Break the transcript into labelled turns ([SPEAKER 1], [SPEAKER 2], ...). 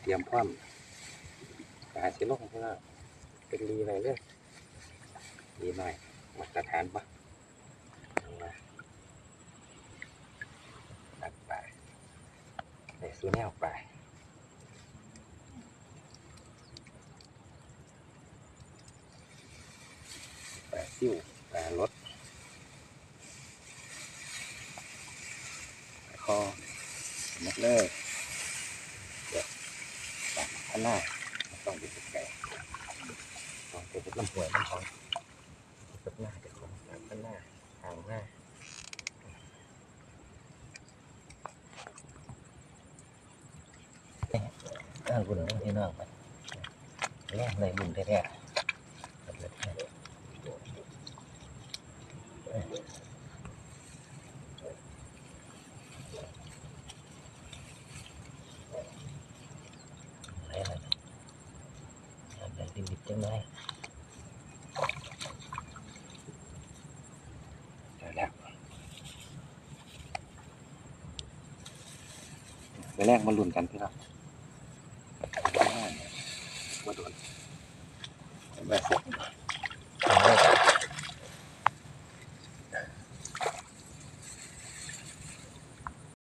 [SPEAKER 1] เตรียมพร้อมกาสิลงเพื่อเป็นรีอะไรเด้อดีหน่อยมาตรฐานปะเอามาตัดไปในซื้อแนวไปแปดซิ่วแปดรถคอหมดเลยเดี๋ยวตัดข้าง หน้าต้องไปติดไก่ต้องไปติดลำหัวลำคอตัดหน้าเดี๋ยวของตัดข้างหน้าทางหน้าก้าวบุญต้องพี่นองไปแรกเลยบุญแท้ๆครับเลยอะไรล่ะงานแบบดิบๆ จังเลยเจอแล้วไปแรกมาลุ้นกันพี่น้องมาโดนแบบเสร็จ